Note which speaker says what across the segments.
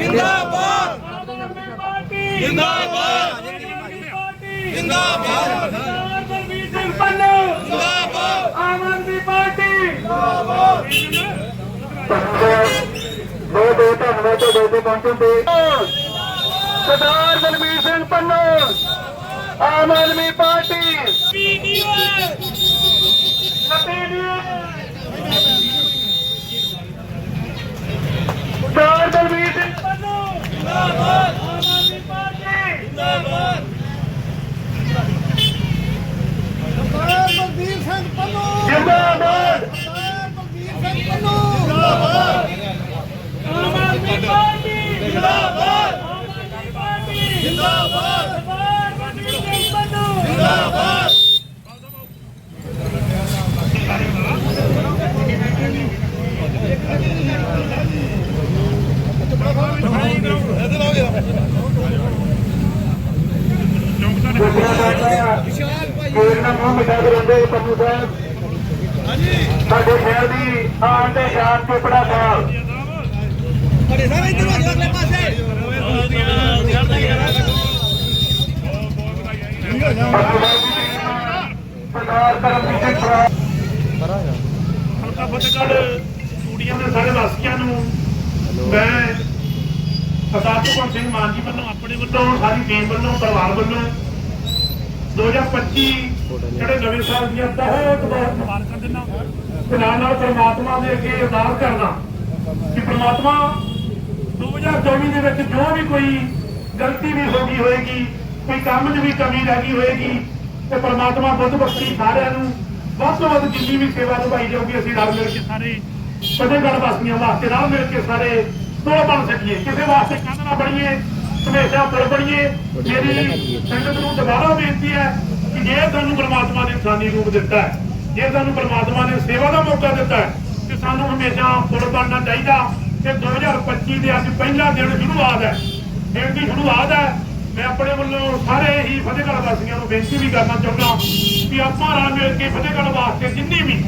Speaker 1: ਜਿੰਦਾਬਾਦ ਜਿੰਦਾਬਾਦ ਜਿੰਦਾਬਾਦ ਬਲਵੀਰ ਸਿੰਘ ਪੰਨੂ ਜਿੰਦਾਬਾਦ ਆਮ ਆਦਮੀ ਪਾਰਟੀ
Speaker 2: ਬਹੁਤ ਦੋ ਧੰਨਵਾਦ ਤੋਂ ਦੋ ਪਹੁੰਚਣ ਤੇ ਸਰਦਾਰ ਬਲਬੀਰ ਸਿੰਘ ਪੰਨੂ ਆਮ ਆਦਮੀ ਪਾਰਟੀ ਸਰਦਾਰ ਬਲਬੀਰ ਸਿੰਘ ਪੰਨੂ
Speaker 1: ਜਿੰਦਾਬਾਦ ਆਮ ਆਦਮੀ ਪਾਰਟੀ ਜਿੰਦਾਬਾਦ
Speaker 3: ਬਲਬੀਰ ਸਿੰਘ ਪੰਨੂ
Speaker 2: ਜਿੰਦਾਬਾਦ
Speaker 3: ਬਲਬੀਰ ਸਿੰਘ ਪੰਨੂ ਜਿੰਦਾਬਾਦ
Speaker 1: ਆਮ ਆਦਮੀ ਪਾਰਟੀ ਜਿੰਦਾਬਾਦ ਆਮ ਆਦਮੀ ਪਾਰਟੀ ਜਿੰਦਾਬਾਦ ਸਰਦਾਰ ਬਲਵੀਰ ਸਿੰਘ ਪੰਨੂ ਜਿੰਦਾਬਾਦ
Speaker 2: ਦੂਸਰਾ ਦਾਤਾ ਕੋਈ ਨਾ ਪੰਨੂ ਸਾਹਿਬ। ਸਾਡੇ ਸ਼ਹਿਰ ਦੀ ਆਨ ਤੇ ਸ਼ਾਨ ਚੋਪੜਾ ਸਾਹਿਬ
Speaker 3: ਬੜੇ ਸਾਰੇ ਇੱਧਰ ਆ ਜਾਓ ਅਗਲੇ ਪਾਸੇ
Speaker 2: ਸਰਦਾਰ ਕਰਮਜੀਤ ਸਿੰਘ ਬਰਾੜ
Speaker 1: ਹਲਕਾ ਫਤਿਹਗੜ੍ਹ ਸਟੂਡੀਓ ਦੇ ਸਾਰੇ ਵਾਸੀਆਂ ਨੂੰ ਮੈਂ ਸਰਦਾਰ ਭਗਵੰਤ ਸਿੰਘ ਮਾਨ ਜੀ ਵੱਲੋਂ, ਆਪਣੇ ਵੱਲੋਂ, ਸਾਰੀ ਟੀਮ ਵੱਲੋਂ, ਪਰਿਵਾਰ ਵੱਲੋਂ 2025 ਜਿਹੜੇ ਨਵੇਂ ਸਾਲ ਦੀਆਂ ਬਹੁਤ ਬਹੁਤ ਮੁਬਾਰਕਾਂ ਦਿੰਦਾ ਤੇ ਨਾਲ ਨਾਲ ਪ੍ਰਮਾਤਮਾ ਦੇ ਅੱਗੇ ਅਰਦਾਸ ਕਰਦਾ ਕਿ ਪ੍ਰਮਾਤਮਾ 2024 ਦੇ ਵਿੱਚ ਜੋ ਵੀ ਕੋਈ ਗਲਤੀ ਵੀ ਹੋ ਗਈ ਹੋਏਗੀ, ਕੋਈ ਕੰਮ 'ਚ ਵੀ ਕਮੀ ਰਹਿ ਗਈ ਹੋਏਗੀ, ਤੇ ਪ੍ਰਮਾਤਮਾ ਬੁੱਧ ਬਖਸ਼ੀ ਸਾਰਿਆਂ ਨੂੰ ਵੱਧ ਤੋਂ ਵੱਧ ਜਿੰਨੀ ਵੀ ਸੇਵਾ ਨਿਭਾਈ ਜਾਊਗੀ, ਅਸੀਂ ਰਲ ਮਿਲ ਕੇ ਸਾਰੇ ਫਤਿਹਗੜ੍ਹ ਵਾਸੀਆਂ ਵਾਸਤੇ ਰਲ ਮਿਲ ਕੇ ਸਾਰੇ ਪੁਲ ਬਣ ਸਕੀਏ। ਕਿਸੇ ਵਾਸਤੇ ਕੰਧ ਨਾ ਬਣੀਏ, ਹਮੇਸ਼ਾ ਪੁਲ ਬਣੀਏ। ਮੇਰੀ ਸੰਗਤ ਨੂੰ ਦੁਬਾਰਾ ਬੇਨਤੀ ਹੈ ਕਿ ਜੇ ਤੁਹਾਨੂੰ ਪਰਮਾਤਮਾ ਨੇ ਇਨਸਾਨੀ ਰੂਪ ਦਿੱਤਾ ਹੈ, ਜੇ ਤੁਹਾਨੂੰ ਪ੍ਰਮਾਤਮਾ ਨੇ ਸੇਵਾ ਦਾ ਮੌਕਾ ਦਿੱਤਾ ਹੈ, ਤੇ ਸਾਨੂੰ ਹਮੇਸ਼ਾ ਪੁਲ ਬਣਨਾ ਚਾਹੀਦਾ। ਤੇ 2025 ਦੇ ਅੱਜ ਪਹਿਲਾ ਦਿਨ ਸ਼ੁਰੂਆਤ ਹੈ। ਦਿਨ ਦੀ ਸ਼ੁਰੂਆਤ ਹੈ। ਮੈਂ ਆਪਣੇ ਵੱਲੋਂ ਸਾਰੇ ਹੀ ਫਤਿਹਗੜ੍ਹ ਵਾਸੀਆਂ ਨੂੰ ਬੇਨਤੀ ਵੀ ਕਰਨਾ ਚਾਹੁੰਦਾ ਕਿ ਆਪਾਂ ਰਲ ਮਿਲ ਕੇ ਫਤਿਹਗੜ੍ਹ ਵਾਸਤੇ ਜਿੰਨੀ ਵੀ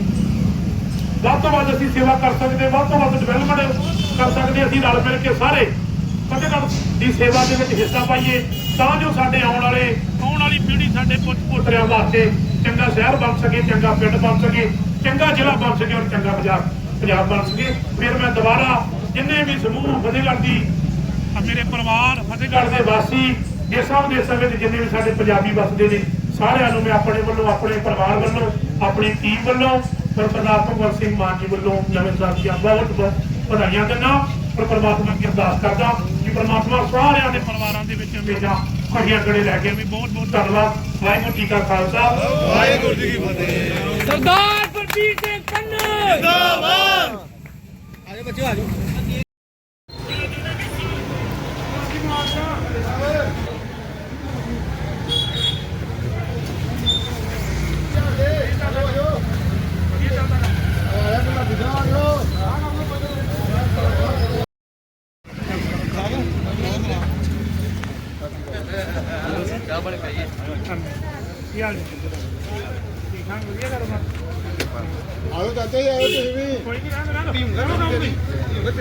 Speaker 1: ਵੱਧ ਤੋਂ ਵੱਧ ਅਸੀਂ ਸੇਵਾ ਕਰ ਸਕਦੇ, ਵੱਧ ਤੋਂ ਵੱਧ ਡਿਵੈਲਪਮੈਂਟ ਕਰ ਸਕਦੇ, ਅਸੀਂ ਰਲ ਮਿਲ ਕੇ ਸਾਰੇ ਫਤਿਹਗੜ੍ਹ ਦੀ ਸੇਵਾ ਦੇ ਵਿੱਚ ਹਿੱਸਾ ਪਾਈਏ, ਤਾਂ ਜੋ ਸਾਡੇ ਆਉਣ ਵਾਲੇ, ਆਉਣ ਵਾਲੀ ਪੀੜ੍ਹੀ ਸਾਡੇ ਪੁੱਤ ਪੋਤਰਿਆਂ ਵਾਸਤੇ ਚੰਗਾ ਸ਼ਹਿਰ ਬਣ ਸਕੇ, ਚੰਗਾ ਪਿੰਡ ਬਣ ਸਕੇ, ਚੰਗਾ ਜ਼ਿਲ੍ਹਾ ਬਣ ਸਕੇ ਔਰ ਚੰਗਾ ਪੰਜਾਬ ਪੰਜਾਬ ਬਣ ਸਕੇ। ਫਿਰ ਮੈਂ ਦੁਬਾਰਾ ਜਿੰਨੇ ਵੀ ਸਮੂਹ ਫਤਿਹਗੜ੍ਹ ਦੀ ਮੇਰੇ ਪਰਿਵਾਰ ਫਤਿਹਗੜ੍ਹ ਦੇ ਵਾਸੀ, ਦੇਸਾਂ ਵਿਦੇਸਾਂ ਵਿੱਚ ਜਿੰਨੇ ਵੀ ਸਾਡੇ ਪੰਜਾਬੀ ਵਸਦੇ ਨੇ, ਸਾਰਿਆਂ ਨੂੰ ਮੈਂ ਆਪਣੇ ਵੱਲੋਂ, ਆਪਣੇ ਪਰਿਵਾਰ ਵੱਲੋਂ, ਆਪਣੀ ਟੀਮ ਵੱਲੋਂ ਔਰ ਸਰਦਾਰ ਭਗਵੰਤ ਸਿੰਘ ਮਾਨ ਜੀ ਵੱਲੋਂ ਨਵੇਂ ਸਾਲ ਦੀਆਂ ਬਹੁਤ ਬਹੁਤ ਵਧਾਈਆਂ ਦਿੰਦਾ, ਪਰ ਪਰਮਾਤਮਾ ਅੱਗੇ ਅਰਦਾਸ ਕਰਦਾ ਕਿ ਪਰਮਾਤਮਾ ਸਾਰਿਆਂ ਦੇ ਪਰਿਵਾਰਾਂ ਦੇ ਵਿੱਚ ਹਮੇਸ਼ਾ ਖੜੀਆਂ ਗੜੇ ਲੈ ਕੇ ਵੀ ਬਹੁਤ ਬਹੁਤ ਧੰਨਵਾਦ। ਵਾਹਿਗੁਰੂ ਜੀ ਕਾ ਖਾਲਸਾ। ਵਾਹਿਗੁਰੂ ਜੀ ਕੀ ਫਤਿਹ।
Speaker 4: ਸਰਦਾਰ ਬਲਬੀਰ ਸਿੰਘ ਪੰਨੂ
Speaker 3: ਆਜੋ ਬੱਚੋ ਆਜੋ
Speaker 1: ਕੀ ਹਾਲ ਜੀ ਠੀਕ ਠਾਕ ਵਧੀਆ ਕਰੋ
Speaker 3: ਆਜੋ ਚਾਚਾ ਜੀ ਆਜੋ ਤੁਸੀਂ ਵੀ।
Speaker 1: ਕੋਈ ਨਹੀਂ ਰਹਿਣ ਰਹਿਣ ਟੀਮ ਕਰੋ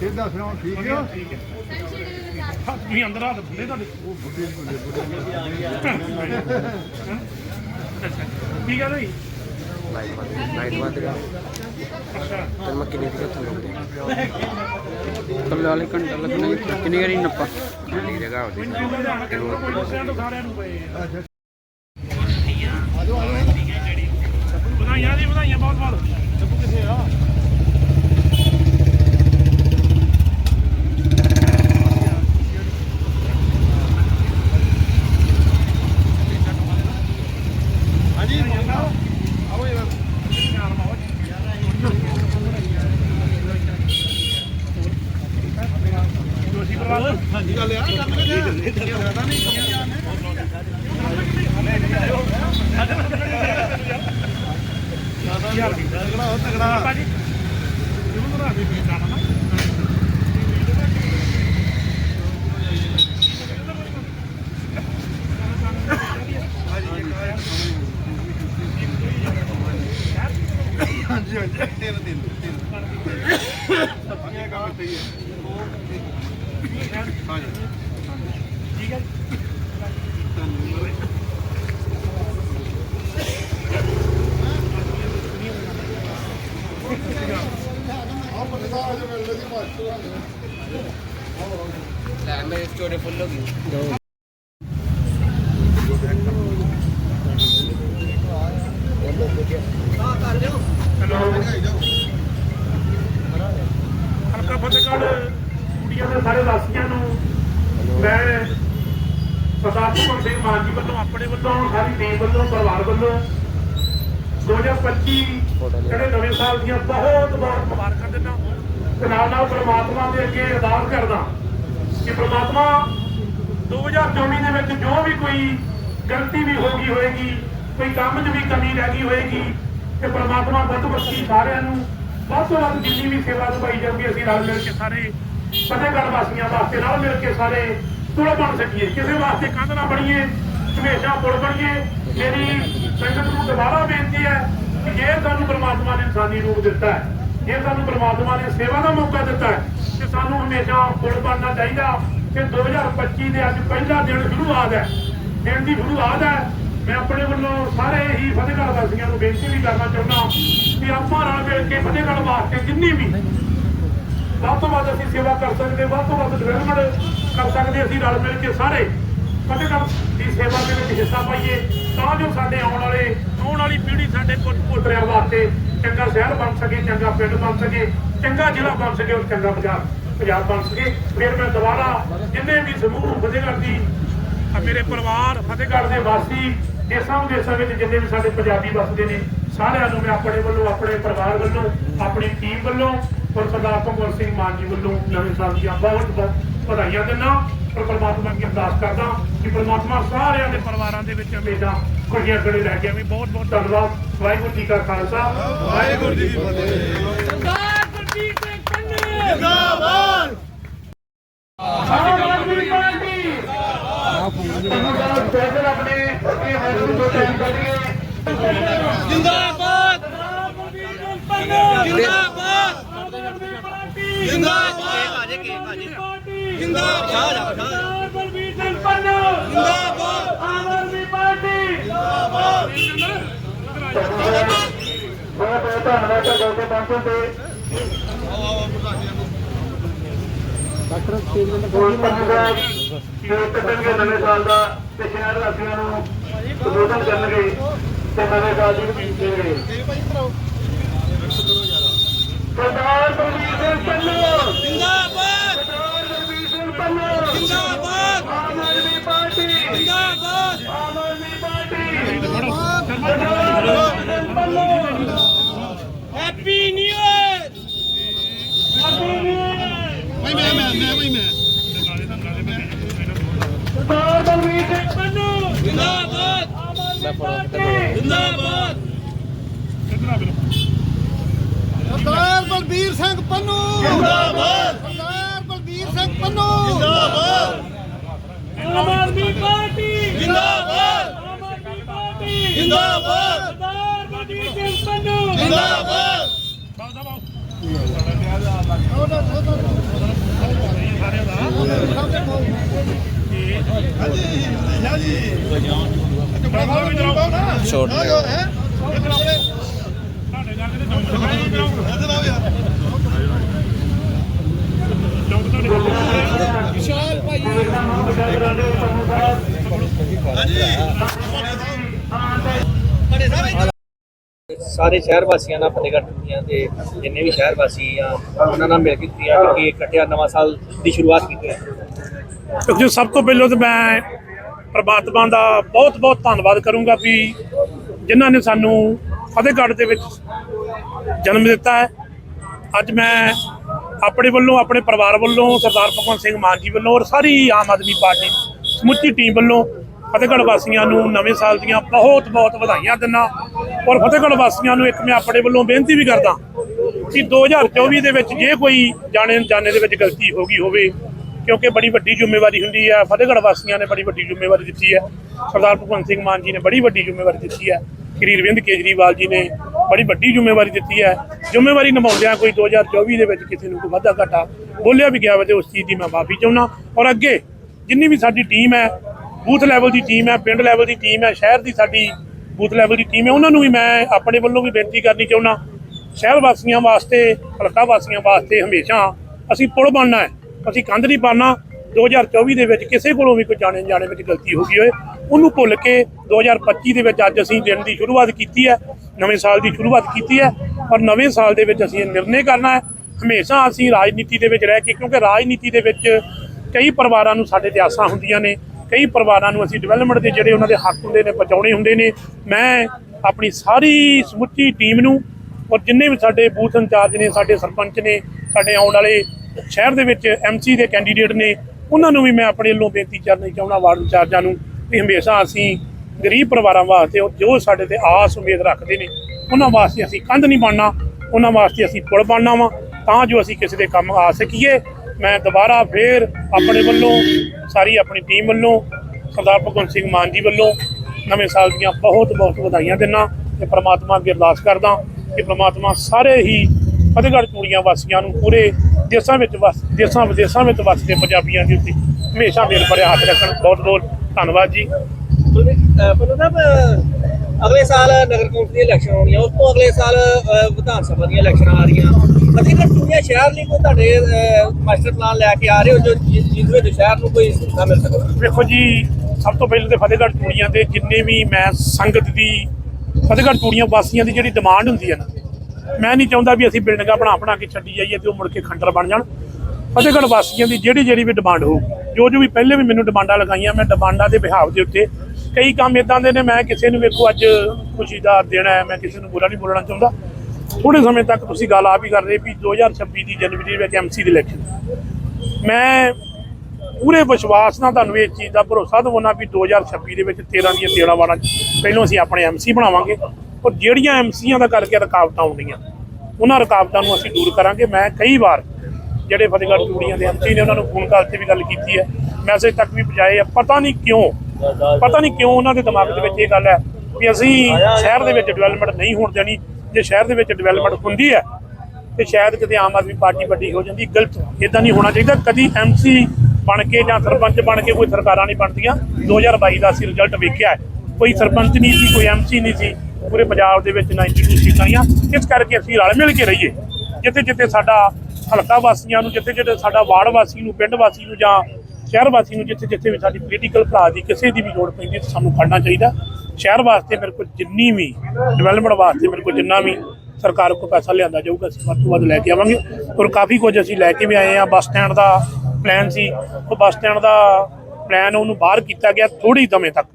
Speaker 3: ਕਿੱਦਾਂ ਸੁਣਾਓ ਠੀਕ ਹੋ
Speaker 1: ਠੀਕ ਹੈ ਤੁਸੀਂ ਅੰਦਰ ਹੱਥ ਫੁੱਲੇ ਤੁਹਾਡੇ। ਉਹ ਬੁੱਢੇ ਬੁੱਢੇ ਕੀ ਗੱਲ ਹੋਈ?
Speaker 5: ਲਾਈਟ ਵੱਧ ਗਿਆ
Speaker 1: ਅੱਛਾ
Speaker 5: ਤੇ ਮੈਂ ਕਿੰਨੀ ਦੇਰ ਤੋਂ ਲੱਗਦੇ ਕੱਲ ਵਾਲੇ ਘੰਟਾ ਲੱਗਣਾ। ਕਿੰਨੀ ਵਾਰੀ ਨੱਪਾ? ਕਿੰਨੀ ਜਗ੍ਹਾ ਹੋ
Speaker 1: ਕੋਈ ਨਹੀਂ ਲੁਧਿਆਣਾ ਕਿਹਨੂੰ ਕੋਈ? ਦੱਸਿਆ ਤਾਂ ਸਾਰਿਆਂ ਨੂੰ ਪਏ ਆ।
Speaker 3: ਆਜੋ ਆਜੋ
Speaker 1: ਵਧਾਈਆਂ ਜੀ ਵਧਾਈਆਂ ਬਹੁਤ ਬਹੁਤ ਚੱਪੂ ਕਿੱਥੇ ਆ
Speaker 3: ਹਾਂਜੀ
Speaker 1: ਆਓ ਯਾਰ
Speaker 3: ਗੱਲ ਆ। ਕੰਮ ਕਿਹਦੇ ਪਤਾ ਨਹੀਂ ਕਮੀ ਆਨੇ ਤਗੜਾ ਹੋ ਤਗੜਾ
Speaker 1: ਭਾਜੀ ਬਣਾ ਦੇ ਵੀ ਜਾਣਾ ਨਾ
Speaker 3: ਹਾਂਜੀ ਹਾਂਜੀ। ਤਿੰਨ ਤਿੰਨ। ਇਹ ਕੰਮ ਤੇ ਹੀ ਹੈ। ਹਾਂਜੀ।
Speaker 1: ਠੀਕ ਹੈ
Speaker 5: ਲੈ ਮੇਰੀ ਸਟੋਰੀ ਫੁੱਲ ਹੋ ਗਈ
Speaker 1: ਹਲਕਾ ਫਤਿਹਗੜ੍ਹ ਕੁੜੀਆਂ ਦੇ ਸਾਰੇ ਵਾਸੀਆਂ ਨੂੰ ਮੈਂ ਸਰਦਾਰ ਭਗਵੰਤ ਸਿੰਘ ਮਾਨ ਜੀ ਵੱਲੋਂ, ਆਪਣੇ ਵੱਲੋਂ, ਸਾਰੀ ਟੀਮ ਵੱਲੋਂ, ਪਰਿਵਾਰ ਵੱਲੋਂ 2025 ਜਿਹੜੇ ਨਵੇਂ ਸਾਲ ਦੀਆਂ ਬਹੁਤ ਬਹੁਤ ਮੁਬਾਰਕਾਂ ਦਿੰਦਾ ਤੇ ਨਾਲ ਨਾਲ ਪ੍ਰਮਾਤਮਾ ਦੇ ਅੱਗੇ ਅਰਦਾਸ ਕਰਦਾ ਕਿ ਪ੍ਰਮਾਤਮਾ 2024 ਦੇ ਵਿੱਚ ਜੋ ਵੀ ਕੋਈ ਗਲਤੀ ਵੀ ਹੋ ਗਈ ਹੋਏਗੀ, ਕੋਈ ਕੰਮ 'ਚ ਵੀ ਕਮੀ ਰਹਿ ਗਈ ਹੋਏਗੀ, ਤੇ ਪ੍ਰਮਾਤਮਾ ਵੱਧ ਬਖਸ਼ੀ ਸਾਰਿਆਂ ਨੂੰ ਵੱਧ ਤੋਂ ਵੱਧ ਜਿੰਨੀ ਵੀ ਸੇਵਾ ਨਿਭਾਈ ਜਾਊਗੀ, ਅਸੀਂ ਰਲ ਮਿਲ ਕੇ ਸਾਰੇ ਫਤਿਹਗੜ੍ਹ ਵਾਸੀਆਂ ਵਾਸਤੇ ਰਲ ਮਿਲ ਕੇ ਸਾਰੇ ਪੁਲ ਬਣ ਸਕੀਏ। ਕਿਸੇ ਵਾਸਤੇ ਕੰਧ ਨਾ ਬਣੀਏ, ਹਮੇਸ਼ਾ ਪੁਲ ਬਣੀਏ। ਮੇਰੀ ਸੰਗਤ ਨੂੰ ਦੁਬਾਰਾ ਬੇਨਤੀ ਹੈ ਕਿ ਜੇ ਸਾਨੂੰ ਪ੍ਰਮਾਤਮਾ ਨੇ ਇਨਸਾਨੀ ਰੂਪ ਦਿੱਤਾ ਹੈ, ਜੇ ਸਾਨੂੰ ਪ੍ਰਮਾਤਮਾ ਨੇ ਸੇਵਾ ਦਾ ਮੌਕਾ ਦਿੱਤਾ ਹੈ, ਤੇ ਸਾਨੂੰ ਹਮੇਸ਼ਾ ਪੁਲ ਬਣਨਾ ਚਾਹੀਦਾ ਕਿ 2025 ਦੇ ਅੱਜ ਪਹਿਲਾ ਦਿਨ ਸ਼ੁਰੂਆਤ ਹੈ। ਦਿਨ ਦੀ ਸ਼ੁਰੂਆਤ ਹੈ। ਮੈਂ ਆਪਣੇ ਵੱਲੋਂ ਸਾਰੇ ਹੀ ਫਤਿਹਗੜ੍ਹ ਵਾਸੀਆਂ ਨੂੰ ਬੇਨਤੀ ਵੀ ਕਰਨਾ ਚਾਹੁੰਦਾ ਕਿ ਆਪਾਂ ਨਾਲ ਮਿਲ ਕੇ ਫਤਿਹਗੜ੍ਹ ਵਾਸਤੇ ਜਿੰਨੀ ਵੀ ਵੱਧ ਤੋਂ ਵੱਧ ਅਸੀਂ ਸੇਵਾ ਕਰ ਸਕਦੇ, ਵੱਧ ਤੋਂ ਵੱਧ ਡਿਵੈਲਪਮੈਂਟ ਕਰ ਸਕਦੇ, ਅਸੀਂ ਰਲ ਮਿਲ ਕੇ ਸਾਰੇ ਫਤਿਹਗੜ੍ਹ ਦੀ ਸੇਵਾ ਦੇ ਵਿੱਚ ਹਿੱਸਾ ਪਾਈਏ, ਤਾਂ ਜੋ ਸਾਡੇ ਆਉਣ ਵਾਲੇ, ਆਉਣ ਵਾਲੀ ਪੀੜ੍ਹੀ ਸਾਡੇ ਪੁੱਤ ਵਾਸਤੇ ਚੰਗਾ ਸ਼ਹਿਰ ਬਣ ਸਕੇ, ਚੰਗਾ ਪਿੰਡ ਬਣ ਸਕੇ, ਚੰਗਾ ਜ਼ਿਲ੍ਹਾ ਬਣ ਸਕੇ ਔਰ ਚੰਗਾ ਪੰਜਾਬ ਪੰਜਾਬ ਬਣ ਸਕੇ। ਫਿਰ ਮੈਂ ਦੁਬਾਰਾ ਜਿੰਨੇ ਵੀ ਸਮੂਹ ਫਤਿਹਗੜ੍ਹ ਦੀ ਮੇਰੇ ਪਰਿਵਾਰ ਫਤਿਹਗੜ੍ਹ ਦੇ ਵਾਸੀ, ਦੇਸਾਂ ਵਿਦੇਸਾਂ ਵਿੱਚ ਜਿੰਨੇ ਵੀ ਸਾਡੇ ਪੰਜਾਬੀ ਵਸਦੇ ਨੇ, ਸਾਰਿਆਂ ਨੂੰ ਮੈਂ ਆਪਣੇ ਵੱਲੋਂ, ਆਪਣੇ ਪਰਿਵਾਰ ਵੱਲੋਂ, ਆਪਣੀ ਟੀਮ ਵੱਲੋਂ ਔਰ ਸਰਦਾਰ ਭਗਵੰਤ ਸਿੰਘ ਮਾਨ ਜੀ ਵੱਲੋਂ ਨਵੇਂ ਸਾਲ ਦੀਆਂ ਬਹੁਤ ਬਹੁਤ ਵਧਾਈਆਂ ਦਿੰਦਾ ਔਰ ਪਰਮਾਤਮਾ ਅੱਗੇ ਅਰਦਾਸ ਕਰਦਾ ਕਿ ਪਰਮਾਤਮਾ ਸਾਰਿਆਂ ਦੇ ਪਰਿਵਾਰਾਂ ਦੇ ਵਿੱਚ ਹਮੇਸ਼ਾ ਖੁਸ਼ੀਆਂ ਖੜੇ ਲੈ ਕੇ ਆਵੇ ਬਹੁਤ ਬਹੁਤ ਧੰਨਵਾਦ। ਵਾਹਿਗੁਰੂ ਜੀ ਕਾ ਖਾਲਸਾ। ਵਾਹਿਗੁਰੂ ਜੀ ਕੀ ਫਤਿਹ।
Speaker 4: ਸਰਦਾਰ ਬਲਬੀਰ ਸਿੰਘ ਪੰਨੂ
Speaker 3: ਜਿੰਦਾਬਾਦ।
Speaker 2: ਆਮ ਆਦਮੀ ਪਾਰਟੀ ਜਿੰਦਾਬਾਦ ਪੈਦਲ ਆਪਣੇ ਇਹ ਮੌਸਮ ਤੋਂ ਟਾਈਮ ਕੱਢੀਏ
Speaker 4: ਜਿੰਦਾਬਾਦ ਸਰਦਾਰ ਬਲਬੀਰ ਸਿੰਘ ਪੰਨੂ ਜਿੰਦਾਬਾਦ। ਜਿੰਦਾਬਾਦ। ਆਜੇ ਕੇ ਆਜੇ ਜਿੰਦਾਬਾਦ। ਸਰਦਾਰ ਬਲਬੀਰ ਸਿੰਘ ਪੰਨੂ ਜਿੰਦਾਬਾਦ ਆਮ ਆਦਮੀ ਪਾਰਟੀ ਜਿੰਦਾਬਾਦ
Speaker 2: ਬਹੁਤ ਬਹੁਤ ਧੰਨਵਾਦ ਤੁਹਾਡਾ ਪਹੁੰਚਣ ਤੇ ਡਾਕਟਰ ਸਟੇਜ ਦੇ ਕੱਢਣਗੇ ਨਵੇਂ ਸਾਲ ਦਾ ਤੇ ਸ਼ਹਿਰ ਵਾਸੀਆਂ ਨੂੰ ਸੰਬੋਧਨ ਕਰਨਗੇ ਤੇ ਨਵੇਂ ਸਾਲ ਦੀ ਉਮੀਦ ਦੇਣਗੇ ਸਰਦਾਰ ਬਲਬੀਰ ਸਿੰਘ ਪੰਨੂ।
Speaker 4: ਜਿੰਦਾਬਾਦ।
Speaker 2: ਸਰਦਾਰ ਬਲਬੀਰ ਸਿੰਘ ਪੰਨੂ।
Speaker 4: ਜਿੰਦਾਬਾਦ।
Speaker 2: ਆਮ ਆਦਮੀ ਪਾਰਟੀ।
Speaker 4: ਜਿੰਦਾਬਾਦ।
Speaker 2: Aam Aadmi Party. Sardar Balbir Singh Pannu.
Speaker 4: Happy new year
Speaker 3: ਮੈਂ ਮੈਂ ਮੈਂ ਮੈਂ ਮੈਂ
Speaker 2: ਸਰਦਾਰ ਬਲਬੀਰ ਸਿੰਘ
Speaker 4: ਪੰਨੂ। ਜਿੰਦਾਬਾਦ। ਆਮ ਆਦਮੀ ਪਾਰਟੀ। ਜਿੰਦਾਬਾਦ।
Speaker 3: ਸਰਦਾਰ ਬਲਬੀਰ ਸਿੰਘ ਪੰਨੂ। ਜਿੰਦਾਬਾਦ। ਸਰਦਾਰ ਬਲਬੀਰ ਸਿੰਘ ਪੰਨੂ। ਜਿੰਦਾਬਾਦ।
Speaker 4: ਆਮ ਆਦਮੀ ਪਾਰਟੀ। ਜਿੰਦਾਬਾਦ। ਆਮ ਆਦਮੀ ਪਾਰਟੀ। ਜਿੰਦਾਬਾਦ। ਸਰਦਾਰ ਬਲਬੀਰ ਸਿੰਘ ਪੰਨੂ।
Speaker 3: ਜਿੰਦਾਬਾਦ। ਹਾਂਜੀ। ਹਾਂਜੀ।
Speaker 5: ਛੋਟ
Speaker 3: ਵਿਸ਼ਾਲ ਭਾਈ
Speaker 6: ਸਾਰੇ ਸ਼ਹਿਰ ਵਾਸੀਆਂ ਨਾਲ ਫਤਿਹਗੜ੍ਹ ਦੀਆਂ ਤੇ ਜਿੰਨੇ ਵੀ ਸ਼ਹਿਰ ਵਾਸੀ ਆ ਉਹਨਾਂ ਨਾਲ ਮਿਲ ਕੇ ਕੀਤੀਆਂ ਕਿ ਇਕੱਠਿਆ ਨਵਾਂ ਸਾਲ ਦੀ ਸ਼ੁਰੂਆਤ ਕੀਤੀ ਹੈ।
Speaker 1: ਕਿਉਂਕਿ ਸਭ ਤੋਂ ਪਹਿਲਾਂ ਤਾਂ ਮੈਂ ਪ੍ਰਮਾਤਮਾ ਦਾ ਬਹੁਤ ਬਹੁਤ ਧੰਨਵਾਦ ਕਰੂੰਗਾ ਵੀ ਜਿਨ੍ਹਾਂ ਨੇ ਸਾਨੂੰ ਫਤਿਹਗੜ੍ਹ ਦੇ ਵਿੱਚ ਜਨਮ ਦਿੱਤਾ ਹੈ। ਅੱਜ ਮੈਂ ਆਪਣੇ ਵੱਲੋਂ, ਆਪਣੇ ਪਰਿਵਾਰ ਵੱਲੋਂ, ਸਰਦਾਰ ਭਗਵੰਤ ਸਿੰਘ ਮਾਨ ਜੀ ਵੱਲੋਂ ਔਰ ਸਾਰੀ ਆਮ ਆਦਮੀ ਪਾਰਟੀ, ਸਮੁੱਚੀ ਟੀਮ ਵੱਲੋਂ ਫਤਿਹਗੜ੍ਹ ਵਾਸੀਆਂ ਨੂੰ ਨਵੇਂ ਸਾਲ ਦੀਆਂ ਬਹੁਤ ਬਹੁਤ ਵਧਾਈਆਂ ਦਿੰਦਾ ਔਰ ਫਤਿਹਗੜ੍ਹ ਵਾਸੀਆਂ ਨੂੰ ਇੱਕ ਮੈਂ ਆਪਣੇ ਵੱਲੋਂ ਬੇਨਤੀ ਵੀ ਕਰਦਾ ਕਿ 2024 ਦੇ ਵਿੱਚ ਜੇ ਕੋਈ ਜਾਣੇ ਜਾਣੇ ਦੇ ਵਿੱਚ ਗਲਤੀ ਹੋ ਗਈ ਹੋਵੇ, ਕਿਉਂਕਿ ਬੜੀ ਵੱਡੀ ਜ਼ਿੰਮੇਵਾਰੀ ਹੁੰਦੀ ਹੈ, ਫਤਿਹਗੜ੍ਹ ਵਾਸੀਆਂ ਨੇ ਬੜੀ ਵੱਡੀ ਜ਼ਿੰਮੇਵਾਰੀ ਦਿੱਤੀ ਹੈ, ਸਰਦਾਰ ਭਗਵੰਤ ਸਿੰਘ ਮਾਨ ਜੀ ਨੇ ਬੜੀ ਵੱਡੀ ਜ਼ਿੰਮੇਵਾਰੀ ਦਿੱਤੀ ਹੈ, ਸ਼੍ਰੀ ਅਰਵਿੰਦ ਕੇਜਰੀਵਾਲ ਜੀ ਨੇ ਬੜੀ ਵੱਡੀ ਜ਼ਿੰਮੇਵਾਰੀ ਦਿੱਤੀ ਹੈ। ਜ਼ਿੰਮੇਵਾਰੀ ਨਿਭਾਉਂਦਿਆਂ ਕੋਈ 2024 ਦੇ ਵਿੱਚ ਕਿਸੇ ਨੂੰ ਕੋਈ ਵਾਧਾ ਘਾਟਾ ਬੋਲਿਆ ਵੀ ਗਿਆ ਵਾ ਤੇ ਉਸ ਚੀਜ਼ ਦੀ ਮੈਂ ਮਾਫੀ ਚਾਹੁੰਦਾ। ਔਰ ਅੱਗੇ ਜਿੰਨੀ ਵੀ ਸਾਡੀ ਟੀਮ ਹੈ, ਬੂਥ ਲੈਵਲ ਦੀ ਟੀਮ ਹੈ, ਪਿੰਡ ਲੈਵਲ ਦੀ ਟੀਮ ਹੈ, ਸ਼ਹਿਰ ਦੀ ਸਾਡੀ ਬੂਥ ਲੈਵਲ ਦੀ ਟੀਮ ਹੈ, ਉਹਨਾਂ ਨੂੰ ਵੀ ਮੈਂ ਆਪਣੇ ਵੱਲੋਂ ਵੀ ਬੇਨਤੀ ਕਰਨੀ ਚਾਹੁੰਦਾ। ਸ਼ਹਿਰ ਵਾਸੀਆਂ ਵਾਸਤੇ, ਹਲਕਾ ਵਾਸੀਆਂ ਵਾਸਤੇ ਹਮੇਸ਼ਾ ਅਸੀਂ ਪੁਲ ਬਣਨਾ ਹੈ। ਅਸੀਂ ਕੰਧ ਨਹੀਂ ਪਾਣਾ 2024 ਦੇ ਵਿੱਚ ਕਿਸੇ ਕੋਲੋਂ ਵੀ ਕੋਈ ਜਾਣੇ ਜਾਣੇ ਵਿੱਚ ਗਲਤੀ ਹੋ ਗਈ ਹੋਏ ਉਹਨੂੰ ਭੁੱਲ ਕੇ 2025 ਦੇ ਵਿੱਚ ਅੱਜ ਅਸੀਂ ਦਿਨ ਦੀ ਸ਼ੁਰੂਆਤ ਕੀਤੀ ਹੈ, ਨਵੇਂ ਸਾਲ ਦੀ ਸ਼ੁਰੂਆਤ ਕੀਤੀ ਹੈ ਔਰ ਨਵੇਂ ਸਾਲ ਦੇ ਵਿੱਚ ਅਸੀਂ ਇਹ ਨਿਰਣੇ ਕਰਨਾ ਹੈ। ਹਮੇਸ਼ਾ ਅਸੀਂ ਰਾਜਨੀਤੀ ਦੇ ਵਿੱਚ ਰਹਿ ਕੇ, ਕਿਉਂਕਿ ਰਾਜਨੀਤੀ ਦੇ ਵਿੱਚ ਕਈ ਪਰਿਵਾਰਾਂ ਨੂੰ ਸਾਡੇ ਤੇ ਆਸਾਂ ਹੁੰਦੀਆਂ ਨੇ, ਕਈ ਪਰਿਵਾਰਾਂ ਨੂੰ ਅਸੀਂ ਡਿਵੈਲਪਮੈਂਟ ਦੇ ਜਿਹੜੇ ਉਹਨਾਂ ਦੇ ਹੱਕ ਹੁੰਦੇ ਨੇ ਪਹੁੰਚਾਉਣੇ ਹੁੰਦੇ ਨੇ। ਮੈਂ ਆਪਣੀ ਸਾਰੀ ਸਮੁੱਚੀ ਟੀਮ ਨੂੰ ਔਰ ਜਿੰਨੇ ਵੀ ਸਾਡੇ ਬੂਥ ਇੰਚਾਰਜ ਨੇ, ਸਾਡੇ ਸਰਪੰਚ ਨੇ, ਸਾਡੇ ਆਉਣ ਵਾਲੇ ਸ਼ਹਿਰ ਦੇ ਵਿੱਚ ਐਮਸੀ ਦੇ ਕੈਂਡੀਡੇਟ ਨੇ, ਉਹਨਾਂ ਨੂੰ ਵੀ ਮੈਂ ਆਪਣੇ ਵੱਲੋਂ ਬੇਨਤੀ ਕਰਨੀ ਚਾਹੁੰਦਾ, ਵਾਰਡ ਇੰਚਾਰਜਾਂ ਨੂੰ। ਵੀ ਹਮੇਸ਼ਾ ਅਸੀਂ ਗਰੀਬ ਪਰਿਵਾਰਾਂ ਵਾਸਤੇ ਉਹ ਜੋ ਸਾਡੇ ਤੇ ਆਸ ਉਮੀਦ ਰੱਖਦੇ ਨੇ, ਉਹਨਾਂ ਵਾਸਤੇ ਅਸੀਂ ਕੰਧ ਨਹੀਂ ਬਣਨਾ ਉਹਨਾਂ ਵਾਸਤੇ ਅਸੀਂ ਪੁਲ ਬਣਨਾ ਵਾ, ਤਾਂ ਜੋ ਅਸੀਂ ਕਿਸੇ ਦੇ ਕੰਮ ਆ ਸਕੀਏ। ਮੈਂ ਦੁਬਾਰਾ ਫੇਰ ਆਪਣੇ ਵੱਲੋਂ, ਸਾਰੀ ਆਪਣੀ ਟੀਮ ਵੱਲੋਂ, ਸਰਦਾਰ ਭਗਵੰਤ ਸਿੰਘ ਮਾਨ ਜੀ ਵੱਲੋਂ ਨਵੇਂ ਸਾਲ ਦੀਆਂ ਬਹੁਤ ਬਹੁਤ ਵਧਾਈਆਂ ਦਿੰਦਾ ਤੇ ਪ੍ਰਮਾਤਮਾ ਅੱਗੇ ਅਰਦਾਸ ਕਰਦਾ ਕਿ ਪ੍ਰਮਾਤਮਾ ਸਾਰੇ ਹੀ ਫਤਿਹਗੜ੍ਹ ਚੂੜੀਆਂ ਵਾਸੀਆਂ ਨੂੰ ਪੂਰੇ ਦੇਸ਼ਾਂ ਵਿੱਚ ਵਸ, ਦੇਸ਼ਾਂ ਵਿਦੇਸ਼ਾਂ ਵਿੱਚ ਵਸਦੇ ਪੰਜਾਬੀਆਂ ਦੀ ਉੱਤੇ ਹਮੇਸ਼ਾ ਮੇਲ ਭਰਿਆ ਹੱਥ ਰੱਖਣ ਬਹੁਤ ਬਹੁਤ ਧੰਨਵਾਦ ਜੀ।
Speaker 6: ਅਗਲੇ ਸਾਲ ਨਗਰ ਕੌਂਸਲ ਦੀ ਇਲੈਕਸ਼ਨ ਹੋਣੀ ਆ ਉਸ ਤੋਂ ਅਗਲੇ ਸਾਲ ਵਿਧਾਨ ਸਭਾ ਦੀਆਂ ਇਲੈਕਸ਼ਨਾਂ ਆ ਰਹੀਆਂ। ਫਤਿਹਗੜ੍ਹ ਚੂੜੀਆਂ ਸ਼ਹਿਰ ਲਈ ਕੋਈ ਤੁਹਾਡੇ ਮਾਸਟਰ ਪਲਾਨ ਲੈ ਕੇ ਆ ਰਹੇ ਹੋ ਜੋ ਜਿ- ਜਿਸ ਵਿੱਚ ਸ਼ਹਿਰ ਨੂੰ ਕੋਈ ਸੁਵਿਧਾ ਮਿਲ ਸਕੇ।
Speaker 1: ਵੇਖੋ ਜੀ ਸਭ ਤੋਂ ਪਹਿਲਾਂ ਤੇ ਫਤਿਹਗੜ੍ਹ ਚੂੜੀਆਂ ਦੇ ਜਿੰਨੇ ਵੀ ਮੈਂ ਸੰਗਤ ਦੀ ਫਤਿਹਗੜ੍ਹ ਚੂੜੀਆਂ ਵਾਸੀਆਂ ਦੀ ਜਿਹੜੀ ਡਿਮਾਂਡ ਹੁੰਦੀ ਹੈ ਨਾ ਮੈਂ ਨਹੀਂ ਚਾਹੁੰਦਾ ਵੀ ਅਸੀਂ ਬਿਲਡਿੰਗਾਂ ਬਣਾ ਬਣਾ ਕੇ ਛੱਡੀ ਜਾਈਏ ਤੇ ਉਹ ਮੁੜ ਕੇ ਖੰਡਰ ਬਣ ਜਾਣ। ਫਤਿਹਗੜ੍ਹ ਵਾਸੀਆਂ ਦੀ ਜਿਹੜੀ ਜਿਹੜੀ ਵੀ ਡਿਮਾਂਡ ਹੋਊ ਜੋ ਜੋ ਵੀ ਪਹਿਲੇ ਵੀ ਮੈਨੂੰ ਡਿਮਾਂਡਾਂ ਲਗਾਈਆਂ, ਮੈਂ ਡਿਮਾਂਡਾਂ ਦੇ ਬਿਹਾਵ ਦੇ ਉੱਤੇ ਕਈ ਕੰਮ ਇਦਾਂ ਦੇ ਨੇ, ਮੈਂ ਕਿਸੇ ਨੂੰ ਵੇਖੋ ਅੱਜ ਖੁਸ਼ੀ ਦਾ ਦਿਨ ਹੈ, ਮੈਂ ਕਿਸੇ ਨੂੰ ਬੁਰਾ ਨਹੀਂ ਬੋਲਣਾ ਚਾਹੁੰਦਾ। ਥੋੜੇ ਸਮੇਂ ਤੱਕ ਤੁਸੀਂ ਗੱਲ ਆਪ ਹੀ ਕਰ ਰਹੇ ਵੀ 2026 ਦੀ ਜਨਵਰੀ ਦੇ ਵਿੱਚ ਐਮਸੀ ਦੀ ਇਲੈਕਸ਼ਨ ਮੈਂ ਪੂਰੇ ਵਿਸ਼ਵਾਸ ਨਾਲ ਤੁਹਾਨੂੰ ਇਹ ਚੀਜ਼ ਦਾ ਭਰੋਸਾ ਦਿਵਾਉਣਾ ਵੀ 2026 ਦੇ ਵਿੱਚ 13 ਦੀਆਂ 13 ਵਾਰਾਂ 'ਚ ਪਹਿਲਾਂ ਅਸੀਂ ਆਪਣੇ ਐਮਸੀ ਬਣਾਵਾਂਗੇ ਔਰ ਜਿਹੜੀਆਂ ਐਮਸੀਆਂ ਦਾ ਕਰਕੇ ਰੁਕਾਵਟਾਂ ਆਉਂਦੀਆਂ, ਉਹਨਾਂ ਰੁਕਾਵਟਾਂ ਨੂੰ ਅਸੀਂ ਦੂਰ ਕਰਾਂਗੇ। ਮੈਂ ਕਈ ਵਾਰ ਜਿਹੜੇ ਫਤਿਹਗੜ੍ਹ ਚੂੜੀਆਂ ਦੇ ਐਮਸੀ ਨੇ ਉਹਨਾਂ ਨੂੰ ਫੋਨ ਕਾਲ ਤੇ ਵੀ ਗੱਲ ਕੀਤੀ ਹੈ। ਮੈਸੇਜ ਤੱਕ ਵੀ ਪਹੁੰਚਾਏ ਆ। ਪਤਾ ਨਹੀਂ ਕਿਉਂ, ਪਤਾ ਨਹੀਂ ਕਿਉਂ ਉਹਨਾਂ ਦੇ ਦਿਮਾਗ ਦੇ ਵਿੱਚ ਇਹ ਗੱਲ ਹੈ ਵੀ ਅਸੀਂ ਸ਼ਹਿਰ ਦੇ ਵਿੱਚ ਡਿਵੈਲਪਮੈਂਟ ਨਹੀਂ ਹੋਣ ਦੇਣੀ। ਜੇ ਸ਼ਹਿਰ ਦੇ ਵਿੱਚ ਡਿਵੈਲਪਮੈਂਟ ਹੁੰਦੀ ਹੈ, ਤੇ ਸ਼ਾਇਦ ਕਿਤੇ ਆਮ ਆਦਮੀ ਪਾਰਟੀ ਵੱਡੀ ਹੋ ਜਾਂਦੀ। ਗਲਤ ਇਦਾਂ ਨਹੀਂ ਹੋਣਾ ਚਾਹੀਦਾ। ਕਦੀ ਐਮਸੀ ਬਣ ਕੇ ਜਾਂ ਸਰਪੰਚ ਬਣ ਕੇ ਕੋਈ ਸਰਕਾਰਾਂ ਨਹੀਂ ਬਣਦੀਆਂ। 2022 ਦਾ ਅਸੀਂ ਰਿਜ਼ਲਟ ਵੇਖਿਆ ਕੋਈ ਸਰਪੰਚ ਨਹੀਂ ਸੀ, ਕੋਈ ਐਮਸੀ ਨਹੀਂ ਸੀ। ਪੂਰੇ ਪੰਜਾਬ ਦੇ ਵਿੱਚ 92 ਸੀਟਾਂ ਆਈਆਂ। ਇਸ ਕਰਕੇ ਅਸੀਂ ਰਲ ਮਿਲ ਕੇ ਰਹੀਏ। ਜਿੱਥੇ ਜਿੱਥੇ ਸਾਡਾ ਹਲਕਾ ਵਾਸੀਆਂ ਨੂੰ, ਜਿੱਥੇ ਜਿੱਥੇ ਸਾਡਾ ਵਾਰਡ ਵਾਸੀ ਨੂੰ, ਪਿੰਡ ਵਾਸੀ ਨੂੰ ਜਾਂ ਸ਼ਹਿਰ ਵਾਸੀ ਨੂੰ ਜਿੱਥੇ ਜਿੱਥੇ ਵੀ ਸਾਡੀ ਪੋਲੀਟੀਕਲ ਭਰਾ ਦੀ ਕਿਸੇ ਦੀ ਵੀ ਲੋੜ ਪੈਂਦੀ ਤਾਂ ਸਾਨੂੰ ਖੜਨਾ ਚਾਹੀਦਾ। ਸ਼ਹਿਰ ਵਾਸਤੇ ਮੇਰੇ ਕੋਲ ਜਿੰਨੀ ਵੀ ਡਿਵੈਲਪਮੈਂਟ ਵਾਸਤੇ ਮੇਰੇ ਕੋਲ ਜਿੰਨਾ ਵੀ ਸਰਕਾਰ ਕੋਲ ਪੈਸਾ ਲਿਆਂਦਾ ਜਾਊਗਾ, ਅਸੀਂ ਵੱਧ ਤੋਂ ਵੱਧ ਲੈ ਕੇ ਆਵਾਂਗੇ। ਔਰ ਕਾਫੀ ਕੁਝ ਅਸੀਂ ਲੈ ਕੇ ਵੀ ਆਏ ਆ ਬੱਸ ਸਟੈਂਡ ਦਾ ਪਲਾਨ ਸੀ। ਉਹ ਬੱਸ ਸਟੈਂਡ ਦਾ ਪਲਾਨ ਉਹਨੂੰ ਬਾਹਰ ਕੀਤਾ ਗਿਆ ਥੋੜੀ ਸਮੇਂ ਤੱਕ।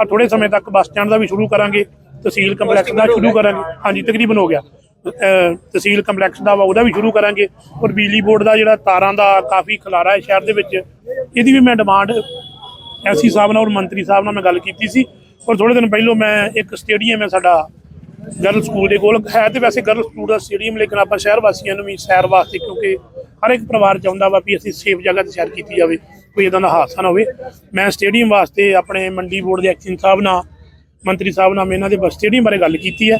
Speaker 1: ਆ ਥੋੜੇ ਸਮੇਂ ਤੱਕ ਬੱਸ ਸਟੈਂਡ ਦਾ ਵੀ ਸ਼ੁਰੂ ਕਰਾਂਗੇ। ਤਹਿਸੀਲ ਕੰਪਲੈਕਸ ਦਾ ਸ਼ੁਰੂ ਕਰਾਂਗੇ। ਹਾਂਜੀ, ਤਕਰੀਬਨ ਹੋ ਗਿਆ। ਤਹਿਸੀਲ ਕੰਪਲੈਕਸ ਦਾ ਵਾ, ਉਹਦਾ ਵੀ ਸ਼ੁਰੂ ਕਰਾਂਗੇ। ਔਰ ਬਿਜਲੀ ਬੋਰਡ ਦਾ ਜਿਹੜਾ ਤਾਰਾਂ ਦਾ ਕਾਫੀ ਖਲਾਰਾ ਹੈ ਸ਼ਹਿਰ ਦੇ ਵਿੱਚ, ਇਹਦੀ ਵੀ ਮੈਂ ਡਿਮਾਂਡ ਐਸੀ ਸਾਹਿਬ ਨਾਲ ਔਰ ਮੰਤਰੀ ਸਾਹਿਬ ਨਾਲ ਮੈਂ ਗੱਲ ਕੀਤੀ ਸੀ। ਔਰ ਥੋੜੇ ਦਿਨ ਪਹਿਲਾਂ ਮੈਂ ਇੱਕ ਸਟੇਡੀਅਮ ਹੈ ਸਾਡਾ ਗਰਲ ਸਕੂਲ ਦੇ ਕੋਲ। ਹੈ ਤੇ ਵੈਸੇ ਗਰਲ ਸਕੂਲ ਦਾ ਸਟੇਡੀਅਮ, ਲੇਕਿਨ ਆਪਾਂ ਸ਼ਹਿਰ ਵਾਸੀਆਂ ਨੂੰ ਵੀ ਸੈਰ ਵਾਸਤੇ, ਕਿਉਂਕਿ ਹਰ ਇੱਕ ਪਰਿਵਾਰ ਚਾਹੁੰਦਾ ਵਾ ਵੀ ਅਸੀਂ ਸੇਫ ਜਗ੍ਹਾ ਤੇ ਸੈਰ ਕੀਤੀ ਜਾਵੇ, ਕੋਈ ਇਦਾਂ ਦਾ ਹਾਦਸਾ ਨਾ ਹੋਵੇ। ਮੈਂ ਸਟੇਡੀਅਮ ਵਾਸਤੇ ਆਪਣੇ ਮੰਡੀ ਬੋਰਡ ਦੇ ਐਕਸ਼ਨ ਸਾਹਿਬ ਨਾਲ, ਮੰਤਰੀ ਸਾਹਿਬ ਨਾਲ ਮੈਂ ਇਹਨਾਂ ਦੇ ਬਸ ਸਟੇਡੀਅਮ ਬਾਰੇ ਗੱਲ ਕੀਤੀ ਹੈ।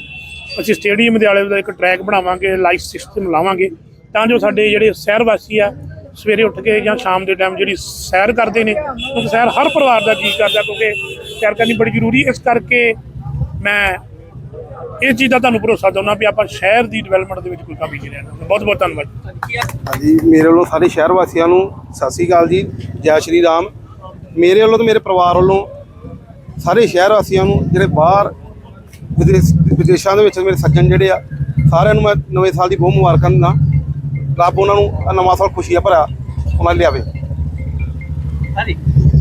Speaker 1: ਅਸੀਂ ਸਟੇਡੀਅਮ ਦੇ ਆਲੇ ਦਾ ਇੱਕ ਟਰੈਕ ਬਣਾਵਾਂਗੇ ਲਾਈਟ ਸਿਸਟਮ ਲਾਵਾਂਗੇ। ਤਾਂ ਜੋ ਸਾਡੇ ਜਿਹੜੇ ਸ਼ਹਿਰ ਵਾਸੀ ਆ, ਸਵੇਰੇ ਉੱਠ ਕੇ ਜਾਂ ਸ਼ਾਮ ਦੇ ਟਾਈਮ ਜਿਹੜੀ ਸੈਰ ਕਰਦੇ ਨੇ, ਉਹ ਸੈਰ ਹਰ ਪਰਿਵਾਰ ਦਾ ਜੀ ਕਰਦਾ, ਕਿਉਂਕਿ ਸੈਰ ਕਰਨੀ ਬੜੀ ਜ਼ਰੂਰੀ। ਇਸ ਕਰਕੇ ਮੈਂ ਇਹ ਚੀਜ਼ ਦਾ ਤੁਹਾਨੂੰ ਭਰੋਸਾ ਦਿਵਾਉਣਾ ਵੀ ਆਪਾਂ ਸ਼ਹਿਰ ਦੀ ਡਿਵੈਲਪਮੈਂਟ ਦੇ ਵਿੱਚ ਕੋਈ ਕਮੀ ਨਹੀਂ ਰਹਿਣਾ। ਬਹੁਤ ਬਹੁਤ ਧੰਨਵਾਦ
Speaker 3: ਹਾਂਜੀ, ਮੇਰੇ ਵੱਲੋਂ ਸਾਰੇ ਸ਼ਹਿਰ ਵਾਸੀਆਂ ਨੂੰ ਸਤਿ ਸ੍ਰੀ ਅਕਾਲ ਜੀ, ਜੈ ਸ਼੍ਰੀ ਰਾਮ। ਮੇਰੇ ਵੱਲੋਂ ਤੇ ਮੇਰੇ ਪਰਿਵਾਰ ਵੱਲੋਂ ਸਾਰੇ ਸ਼ਹਿਰ ਵਾਸੀਆਂ ਨੂੰ, ਜਿਹੜੇ ਬਾਹਰ ਵਿਦੇਸ਼ ਵਿਦੇਸ਼ਾਂ ਦੇ ਵਿੱਚ ਮੇਰੇ ਸੱਜਣ ਜਿਹੜੇ ਆ, ਸਾਰਿਆਂ ਨੂੰ ਮੈਂ ਨਵੇਂ ਸਾਲ ਦੀ ਬਹੁਤ ਮੁਬਾਰਕਾਂ ਦਿੰਦਾ। ਰੱਬ ਉਹਨਾਂ ਨੂੰ ਨਵਾਂ ਸਾਲ ਖੁਸ਼ੀਆਂ ਭਰਾ ਉਹਨਾਂ ਲਿਆਵੇ।
Speaker 6: ਹਾਂਜੀ।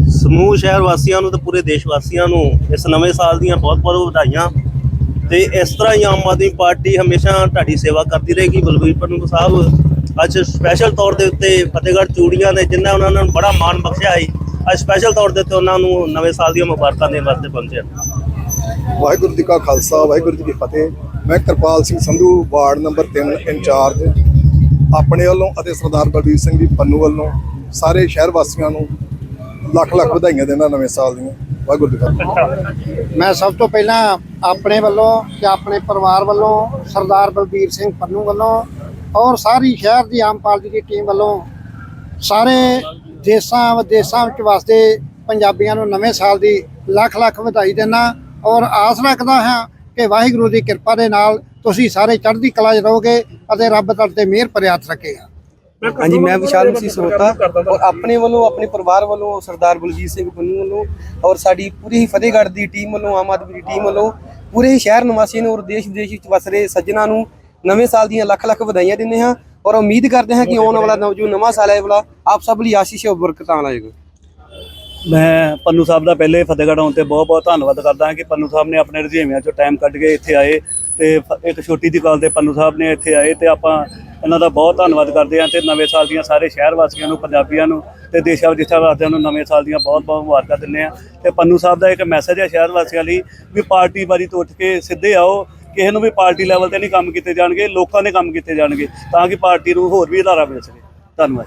Speaker 7: ਸਮੂਹ ਸ਼ਹਿਰ ਵਾਸੀਆਂ ਨੂੰ ਤੇ ਪੂਰੇ ਦੇਸ਼ ਵਾਸੀਆਂ ਨੂੰ ਇਸ ਨਵੇਂ ਸਾਲ ਦੀਆਂ ਬਹੁਤ-ਬਹੁਤ ਵਧਾਈਆਂ। ਤੇ ਇਸ ਤਰ੍ਹਾਂ ਹੀ ਆਮ ਆਦਮੀ ਪਾਰਟੀ ਹਮੇਸ਼ਾ ਤੁਹਾਡੀ ਸੇਵਾ ਕਰਦੀ ਰਹੇਗੀ। ਬਲਬੀਰ ਪੰਨੂ ਸਾਹਿਬ ਅੱਜ ਸਪੈਸ਼ਲ ਤੌਰ ਦੇ ਉੱਤੇ ਫਤਿਹਗੜ੍ਹ ਚੂੜੀਆਂ ਨੇ, ਜਿਨ੍ਹਾਂ ਉਹਨਾਂ ਨੂੰ ਬੜਾ ਮਾਣ ਬਖਸ਼ਿਆ ਹੈ ਅੱਜ ਸਪੈਸ਼ਲ ਤੌਰ ਦੇ ਉੱਤੇ ਉਹਨਾਂ ਨੂੰ ਨਵੇਂ ਸਾਲ ਦੀਆਂ ਮੁਬਾਰਕਾਂ ਦੇਣ ਵਾਸਤੇ ਪਹੁੰਚੇ
Speaker 8: ਵਾਹਿਗੁਰੂ ਜੀ ਕਾ ਖਾਲਸਾ, ਵਾਹਿਗੁਰੂ ਜੀ ਕੀ ਫਤਿਹ। ਮੈਂ Kirpal Singh Sandhu, ward number 3 incharge. ਆਪਣੇ ਵੱਲੋਂ ਅਤੇ ਸਰਦਾਰ ਬਲਬੀਰ ਸਿੰਘ ਜੀ ਪੰਨੂ ਵੱਲੋਂ ਸਾਰੇ ਸ਼ਹਿਰ ਵਾਸੀਆਂ ਨੂੰ ਲੱਖ ਲੱਖ ਵਧਾਈਆਂ ਦੇਣਾ ਨਵੇਂ ਸਾਲ ਦੀਆਂ। ਵਾਹਿਗੁਰੂ ਜੀ ਕਾ
Speaker 9: ਮੈਂ ਸਭ ਤੋਂ ਪਹਿਲਾਂ ਆਪਣੇ ਵੱਲੋਂ ਤੇ ਆਪਣੇ ਪਰਿਵਾਰ ਵੱਲੋਂ, ਸਰਦਾਰ ਬਲਬੀਰ ਸਿੰਘ ਪੰਨੂ ਵੱਲੋਂ ਔਰ ਸਾਰੀ ਸ਼ਹਿਰ ਦੀ ਆਮ ਪਾਰਟੀ ਦੀ ਟੀਮ ਵੱਲੋਂ ਸਾਰੇ ਦੇਸ਼ਾਂ ਵਿਦੇਸ਼ਾਂ ਵਿੱਚ ਵਸਦੇ ਪੰਜਾਬੀਆਂ ਨੂੰ ਨਵੇਂ ਸਾਲ ਦੀ ਲੱਖ ਲੱਖ ਵਧਾਈ ਦੇਣਾ ਔਰ ਆਸ ਰੱਖਦਾ ਹਾਂ ਕਿ ਵਾਹਿਗੁਰੂ ਦੀ ਕਿਰਪਾ ਦੇ ਨਾਲ ਤੁਸੀਂ ਸਾਰੇ ਚੜ੍ਹਦੀ ਕਲਾ 'ਚ ਰਹੋਗੇ ਅਤੇ ਰੱਬ ਤੁਹਾਡੇ ਤੇ ਮਿਹਰ ਭਰਿਆ ਹੱਥ ਰੱਖੇਗਾ
Speaker 10: ਹਾਂਜੀ ਮੈਂ ਵਿਸ਼ਾਲ ਮਸੀਹ ਸਰੋਤਾ ਔਰ ਆਪਣੇ ਵੱਲੋਂ ਆਪਣੇ ਪਰਿਵਾਰ ਵੱਲੋਂ ਸਰਦਾਰ ਬਲਜੀਤ ਸਿੰਘ ਪੰਨੂ ਵੱਲੋਂ ਔਰ ਸਾਡੀ ਪੂਰੀ ਫਤਿਹਗੜ੍ਹ ਦੀ ਟੀਮ ਵੱਲੋਂ ਆਮ ਆਦਮੀ ਦੀ ਟੀਮ ਵੱਲੋਂ ਪੂਰੇ ਸ਼ਹਿਰ ਨਿਵਾਸੀਆਂ ਨੂੰ ਔਰ ਦੇਸ਼ ਵਿਦੇਸ਼ ਵਿੱਚ ਵਸ ਰਹੇ ਸੱਜਣਾ ਨੂੰ ਨਵੇਂ ਸਾਲ ਦੀਆਂ ਲੱਖ ਲੱਖ ਵਧਾਈਆਂ ਦਿੰਦੇ ਹਾਂ ਔਰ ਉਮੀਦ ਕਰਦੇ ਹਾਂ ਕਿ ਆਉਣ ਵਾਲਾ ਨਵ ਜੋ ਨਵਾਂ ਸਾਲ ਹੈ ਵਾਲਾ ਆਪ ਸਭ ਲਈ ਆਸ਼ੀਸ਼ ਔਰ ਬਰਕਤਾਂ ਲਾਏਗਾ।
Speaker 11: ਮੈਂ ਪੰਨੂ ਸਾਹਿਬ ਦਾ ਪਹਿਲੇ ਫਤਿਹਗੜ੍ਹ ਆਉਣ ਤੇ ਬਹੁਤ ਬਹੁਤ ਧੰਨਵਾਦ ਕਰਦਾ ਹਾਂ ਕਿ ਪੰਨੂ ਸਾਹਿਬ ਨੇ ਆਪਣੇ ਰੁਝੇਵਿਆਂ ਚੋਂ ਟਾਈਮ ਕੱਢ ਕੇ ਇੱਥੇ ਆਏ ਤੇ ਫ- ਇੱਕ ਛੋਟੀ ਜਿਹੀ ਗੱਲ ਤੇ ਪੰਨੂ ਸਾਹਿਬ ਨੇ ਇੱਥੇ ਆਏ ਤੇ ਆਪਾਂ ਇਹਨਾਂ ਦਾ ਬਹੁਤ ਧੰਨਵਾਦ ਕਰਦੇ ਹਾਂ ਤੇ ਨਵੇਂ ਸਾਲ ਦੀਆਂ ਸਾਰੇ ਸ਼ਹਿਰ ਵਾਸੀਆਂ ਨੂੰ, ਪੰਜਾਬੀਆਂ ਨੂੰ ਤੇ ਦੇਸ਼ਾਂ ਵਿਦੇਸ਼ਾਂ ਵਾਸੀਆਂ ਨੂੰ ਨਵੇਂ ਸਾਲ ਦੀਆਂ ਬਹੁਤ ਬਹੁਤ ਮੁਬਾਰਕਾਂ ਦਿੰਦੇ ਹਾਂ ਤੇ ਪੰਨੂ ਸਾਹਿਬ ਦਾ ਇੱਕ ਮੈਸੇਜ ਹੈ ਸ਼ਹਿਰ ਵਾਸੀਆਂ ਲਈ ਵੀ ਪਾਰਟੀ ਬਾਰੀ ਤੋਂ ਉੱਠ ਕੇ ਸਿੱਧੇ ਆਓ, ਕਿਸੇ ਨੂੰ ਵੀ ਪਾਰਟੀ ਲੈਵਲ ਤੇ ਨਹੀਂ ਕੰਮ ਕੀਤੇ ਜਾਣਗੇ, ਲੋਕਾਂ ਦੇ ਕੰਮ ਕੀਤੇ ਜਾਣਗੇ ਤਾਂ ਕਿ ਪਾਰਟੀ ਨੂੰ ਹੋਰ ਵੀ ਅਦਾਰਾ ਮਿਲ ਸਕੇ। ਧੰਨਵਾਦ।